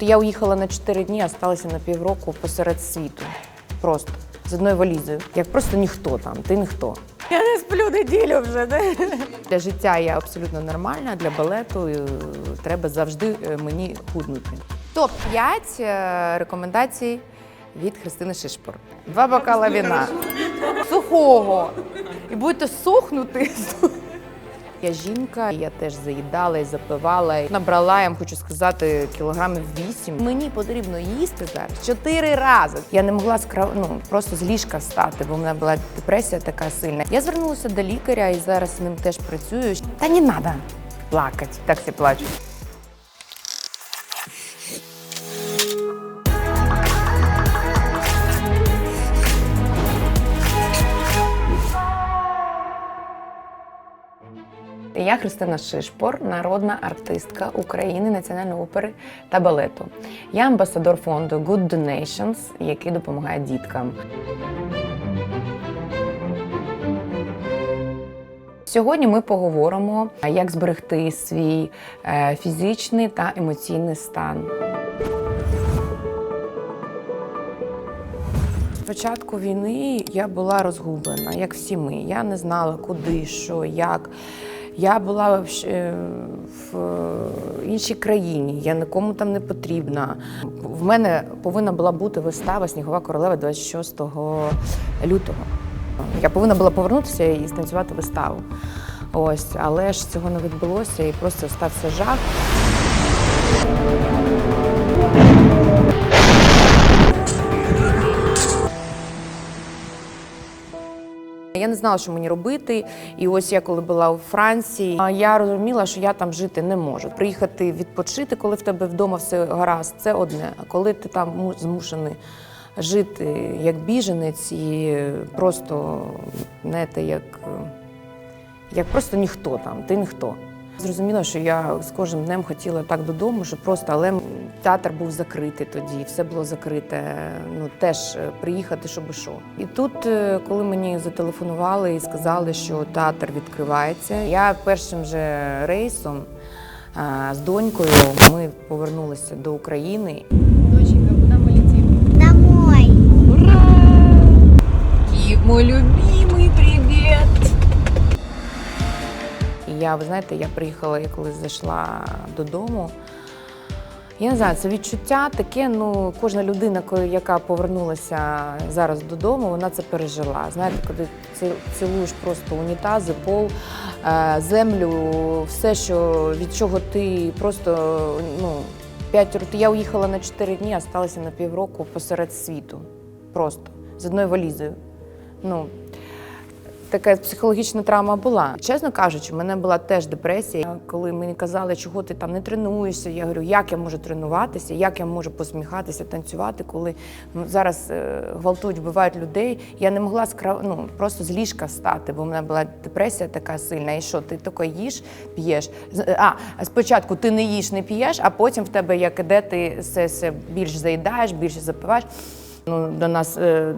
Я уїхала на 4 дні, а сталася на півроку посеред світу. Просто з одною валізою. Як просто ніхто там, ти ніхто. Я не сплю неділю вже. Да? Для життя я абсолютно нормальна, для балету е, треба завжди е, мені худнути. Топ-5 е, рекомендацій від Христини Шишпор. Два бокала віна. Сухого. І будете сухнути. Я жінка, я теж заїдала і запивала. Набрала, я вам хочу сказати, кілограмів вісім. Мені потрібно їсти зараз чотири рази. Я не могла скра... ну, просто з ліжка стати, бо в мене була депресія така сильна. Я звернулася до лікаря і зараз з ним теж працюю. Та не треба плакати, так всі плачуть. Я Христина Шишпор, народна артистка України, національної опери та балету. Я амбасадор фонду Good Donations, який допомагає діткам. Сьогодні ми поговоримо, як зберегти свій е, фізичний та емоційний стан. З початку війни я була розгублена, як всі ми. Я не знала, куди, що, як. Я була в, е, в е, іншій країні, я нікому там не потрібна. В мене повинна була бути вистава Снігова королева 26 лютого. Я повинна була повернутися і станцювати виставу. Ось, але ж цього не відбулося і просто стався жах. Я не знала, що мені робити. І ось я коли була у Франції, я розуміла, що я там жити не можу. Приїхати відпочити, коли в тебе вдома все гаразд, це одне. А коли ти там змушений жити як біженець і просто знаєте, як, як просто ніхто там, ти ніхто. Зрозуміла, що я з кожним днем хотіла так додому, що просто, але театр був закритий тоді, все було закрите. Ну теж е, приїхати, щоб що. І тут, е, коли мені зателефонували і сказали, що театр відкривається, я першим же рейсом з донькою ми повернулися до України. Доченька, куда мы летим? Домой. Киев, мой любимый, Я, ви знаєте, я приїхала, я коли зайшла додому. Я не знаю, це відчуття таке, ну, кожна людина, яка повернулася зараз додому, вона це пережила. Знаєте, коли ти цілуєш просто унітази, пол, е, землю, все, що, від чого ти просто ну, 5 років. Я уїхала на 4 дні, а сталася на півроку посеред світу. Просто з одною валізою. Ну, така психологічна травма була. Чесно кажучи, в мене була теж депресія. Коли мені казали, чого ти там не тренуєшся, я говорю, як я можу тренуватися, як я можу посміхатися, танцювати, коли ну, зараз е, гвалтують, вбивають людей. Я не могла скра... ну, просто з ліжка встати, бо в мене була депресія така сильна. І що, ти тільки їш, п'єш. А, спочатку ти не їш, не п'єш, а потім в тебе як іде, ти все, все більш заїдаєш, більше запиваєш. Ну, до нас е,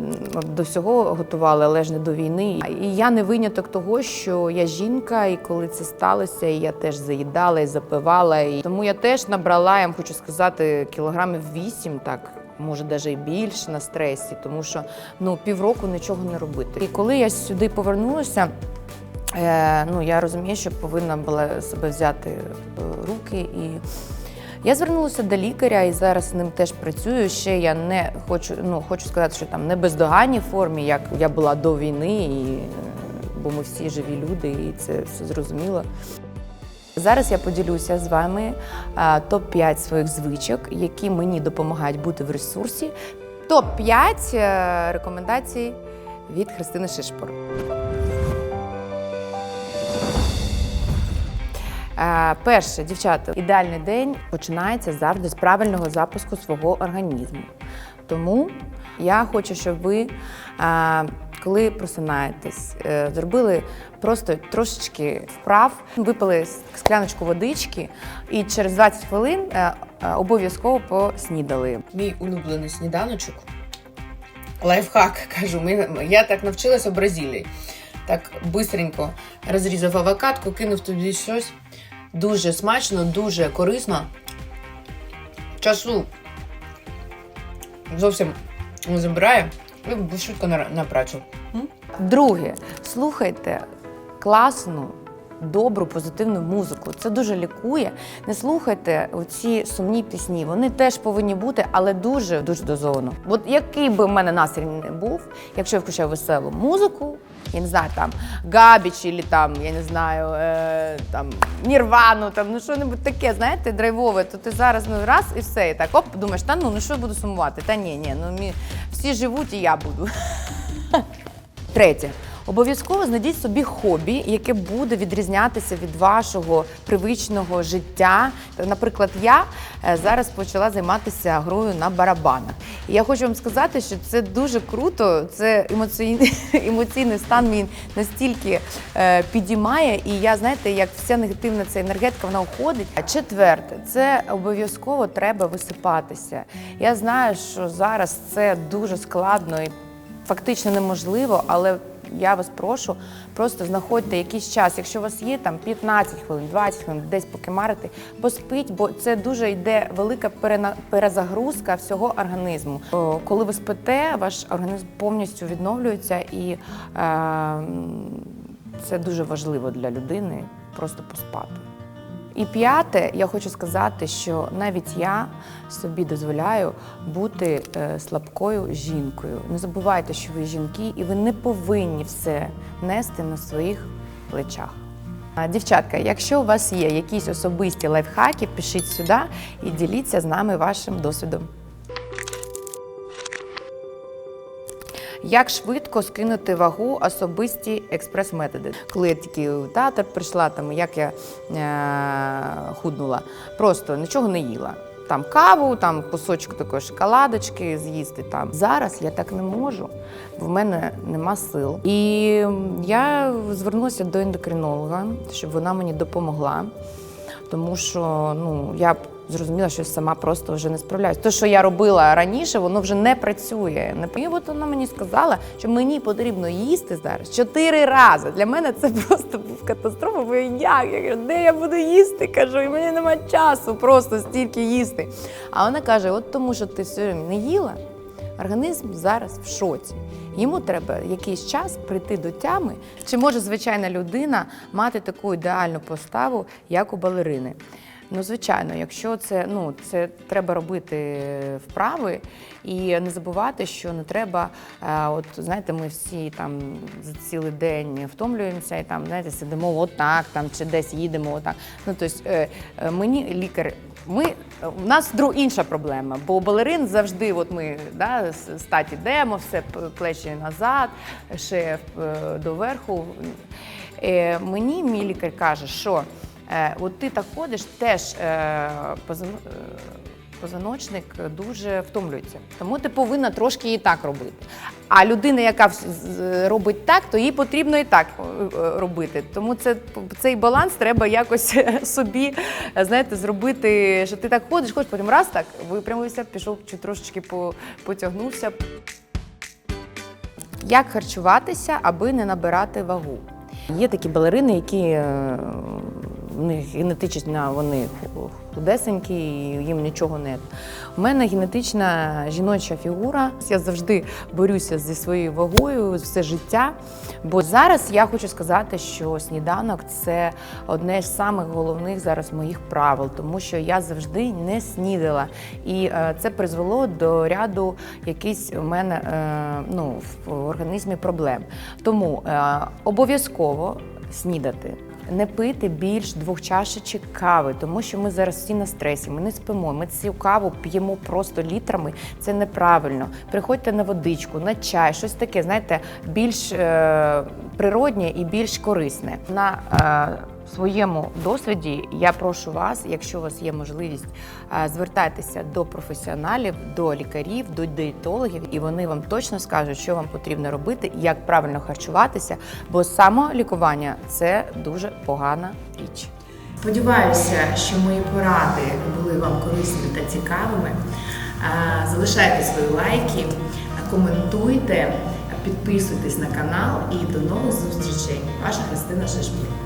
до всього готували, але ж не до війни. І я не виняток того, що я жінка, і коли це сталося, я теж заїдала і запивала. І тому я теж набрала, я вам хочу сказати, кілограмів вісім, так. Може, навіть і більше на стресі, тому що ну півроку нічого не робити. І коли я сюди повернулася, е, ну я розумію, що повинна була себе взяти в руки і. Я звернулася до лікаря і зараз з ним теж працюю. Ще я не хочу, ну хочу сказати, що там не бездоганній формі, як я була до війни, і, е, бо ми всі живі люди, і це все зрозуміло. Зараз я поділюся з вами а, топ-5 своїх звичок, які мені допомагають бути в ресурсі. Топ-5 е, рекомендацій від Христини Шишпор. Перше, дівчата, ідеальний день починається завжди з правильного запуску свого організму. Тому я хочу, щоб ви, е, коли просинаєтесь, е, зробили просто трошечки вправ, випили скляночку водички і через 20 хвилин е, е, обов'язково поснідали. Мій улюблений сніданочок. Лайфхак кажу, ми, я так навчилася в Бразилії. Так бистренько розрізав авокадку, кинув туди щось. Дуже смачно, дуже корисно. часу зовсім не забирає і швидко на, на працю. Друге, слухайте класну, добру, позитивну музику. Це дуже лікує. Не слухайте оці сумні пісні. Вони теж повинні бути, але дуже дуже дозовано. От який би в мене настрій не був, якщо я включаю веселу музику. Я не знаю, там Габіч, чи там, я не знаю, е, там Нірвану, там ну що-небудь таке, знаєте, драйвове, то ти зараз ну раз і все. І так оп, думаєш, та ну ну що я буду сумувати? Та ні, ні, ну мі, всі живуть і я буду. Третє. Обов'язково знайдіть собі хобі, яке буде відрізнятися від вашого привичного життя. Наприклад, я е, зараз почала займатися грою на барабанах. І я хочу вам сказати, що це дуже круто. Це емоційний, емоційний стан мій настільки е, підіймає. І я знаєте, як вся негативна ця енергетика вона уходить. А четверте, це обов'язково треба висипатися. Я знаю, що зараз це дуже складно і фактично неможливо, але я вас прошу, просто знаходьте якийсь час. Якщо у вас є там 15 хвилин, 20 хвилин, десь покимарити, поспіть, бо це дуже йде велика перезагрузка всього організму. Коли ви спите, ваш організм повністю відновлюється, і е, це дуже важливо для людини просто поспати. І п'яте, я хочу сказати, що навіть я собі дозволяю бути е, слабкою жінкою. Не забувайте, що ви жінки, і ви не повинні все нести на своїх плечах. Дівчатка, якщо у вас є якісь особисті лайфхаки, пишіть сюди і діліться з нами вашим досвідом. Як швидко скинути вагу особисті експрес-методи? Коли я тільки в театр прийшла, там як я е- худнула, просто нічого не їла. Там каву, там кусочок такої шоколадочки з'їсти. Там зараз я так не можу, бо в мене нема сил. І я звернулася до ендокринолога, щоб вона мені допомогла тому що ну я зрозуміла, що сама просто вже не справляюсь. Те, що я робила раніше, воно вже не працює. Не- І от вона мені сказала, що мені потрібно їсти зараз чотири рази. Для мене це просто був катастрофа. Бо як? Я кажу, де я буду їсти? Кажу, і мені немає часу просто стільки їсти. А вона каже: от тому, що ти все не їла. Організм зараз в шоці. Йому треба якийсь час прийти до тями. Чи може звичайна людина мати таку ідеальну поставу, як у балерини? Ну, звичайно, якщо це ну це треба робити вправи і не забувати, що не треба. е, от знаєте, ми всі там за цілий день втомлюємося і там знаєте, сидимо отак, там чи десь їдемо отак. Ну тобто е, е, мені лікар. Ми у нас друг інша проблема, бо балерин завжди, от ми да, статі йдемо, все плечі назад, ще доверху. Мені мій лікар каже, що от ти так ходиш, теж е, е, позвоночник дуже втомлюється. Тому ти повинна трошки і так робити. А людина, яка робить так, то їй потрібно і так е, е, робити. Тому це, цей баланс треба якось собі е, знаєте, зробити, що ти так ходиш, ходиш, потім раз так випрямився, пішов чи трошечки потягнувся. Як харчуватися, аби не набирати вагу? Є такі балерини, які е, в них генетично вони ху- худесенькі, і їм нічого не. У мене генетична жіноча фігура. Я завжди борюся зі своєю вагою все життя. Бо зараз я хочу сказати, що сніданок це одне з самих головних зараз моїх правил, тому що я завжди не снідала. І е, це призвело до ряду якихось у мене е, ну, в організмі проблем. Тому е, обов'язково снідати. Не пити більш двох чашечок кави, тому що ми зараз всі на стресі, ми не спимо. Ми цю каву п'ємо просто літрами. Це неправильно. Приходьте на водичку, на чай, щось таке, знаєте, більш е, природнє і більш корисне. На е, своєму досвіді я прошу вас, якщо у вас є можливість, е, звертайтеся до професіоналів, до лікарів, до дієтологів, і вони вам точно скажуть, що вам потрібно робити, як правильно харчуватися, бо самолікування це дуже погана річ. Сподіваюся, що мої поради були вам корисними та цікавими. Е, Залишайте свої лайки, коментуйте, підписуйтесь на канал і до нових зустрічей. Ваша Христина Шишмір.